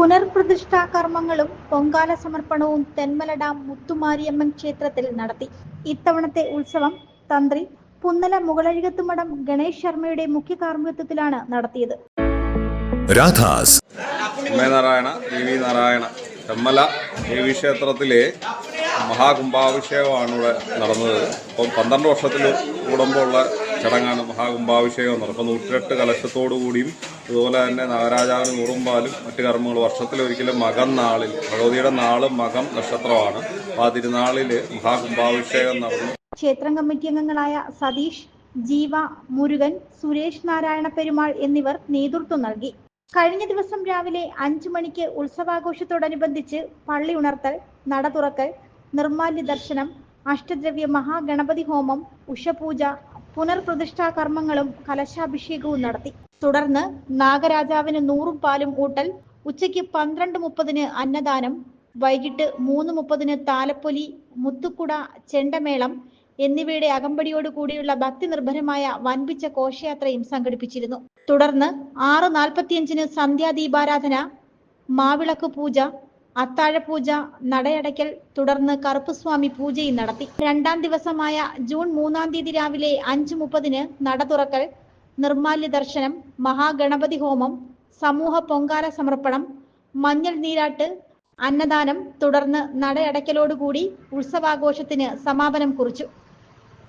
പുനർപ്രതിഷ്ഠാ കർമ്മങ്ങളും പൊങ്കാല സമർപ്പണവും തെന്മല ഡാം മുത്തുമാരിയമ്മൻ ക്ഷേത്രത്തിൽ നടത്തി. ഇത്തവണത്തെ ഉത്സവം തന്ത്രി പുന്നല മുകളഴികത്തുമഠം ഗണേഷ് ശർമ്മയുടെ മുഖ്യ കാർമ്മികത്വത്തിലാണ് നടത്തിയത്. രാധാസ്. നാരായണ നാരായണ തെമ്മല ദേവീ ക്ഷേത്രത്തിലെ മഹാകുംഭാഭിഷേകമാണ് ഇവിടെ നടന്നത്. ഇപ്പം പന്ത്രണ്ട് വർഷത്തിൽ കൂടുമ്പോൾ ഉള്ള ചടങ്ങാണ് മഹാകുംഭാഭിഷേകം എന്ന് പറയുന്നത് നൂറ്റിയെട്ട് കലശത്തോടു കൂടിയും അതുപോലെ തന്നെ നാഗരാജാവിന് നൂറുമ്പാലും മറ്റു കർമ്മങ്ങൾ. വർഷത്തിലൊരിക്കലും മകം നാളിൽ ഭഗവതിയുടെ നാൾ മകം നക്ഷത്രമാണ്. ആ തിരുനാളിൽ മഹാകുംഭാഭിഷേകം നടന്നു. ക്ഷേത്രം കമ്മിറ്റി അംഗങ്ങളായ സതീഷ് ജീവ മുരുകൻ സുരേഷ് നാരായണ പെരുമാൾ എന്നിവർ നേതൃത്വം നൽകി. കഴിഞ്ഞ ദിവസം രാവിലെ അഞ്ചു മണിക്ക് ഉത്സവാഘോഷത്തോടനുബന്ധിച്ച് പള്ളി ഉണർത്തൽ നട തുറക്കൽ നിർമാല്യ ദർശനം അഷ്ടദ്രവ്യ മഹാഗണപതി ഹോമം ഉഷപൂജ പുനർപ്രതിഷ്ഠാ കർമ്മങ്ങളും കലശാഭിഷേകവും നടത്തി. തുടർന്ന് നാഗരാജാവിന് നൂറും പാലും ഊട്ടൽ ഉച്ചയ്ക്ക് പന്ത്രണ്ട് മുപ്പതിന് അന്നദാനം വൈകിട്ട് മൂന്ന് മുപ്പതിന് താലപ്പൊലി മുത്തുക്കുട ചെണ്ടമേളം എന്നിവയുടെ അകമ്പടിയോട് കൂടിയുള്ള ഭക്തി നിർഭരമായ വൻപിച്ച ഘോഷയാത്രയും സംഘടിപ്പിച്ചിരുന്നു. തുടർന്ന് ആറ് നാൽപ്പത്തിയഞ്ചിന് സന്ധ്യാദീപാരാധന മാവിളക്ക് പൂജ അത്താഴപൂജ നടയടയ്ക്കൽ തുടർന്ന് കറുപ്പുസ്വാമി പൂജയും നടത്തി. രണ്ടാം ദിവസമായ ജൂൺ മൂന്നാം തീയതി രാവിലെ അഞ്ച് മുപ്പതിന് നട തുറക്കൽ നിർമാല്യ ദർശനം മഹാഗണപതി ഹോമം സമൂഹ പൊങ്കാല സമർപ്പണം മഞ്ഞൾ നീരാട്ട് അന്നദാനം തുടർന്ന് നടയടയ്ക്കലോടുകൂടി ഉത്സവാഘോഷത്തിന് സമാപനം കുറിച്ചു.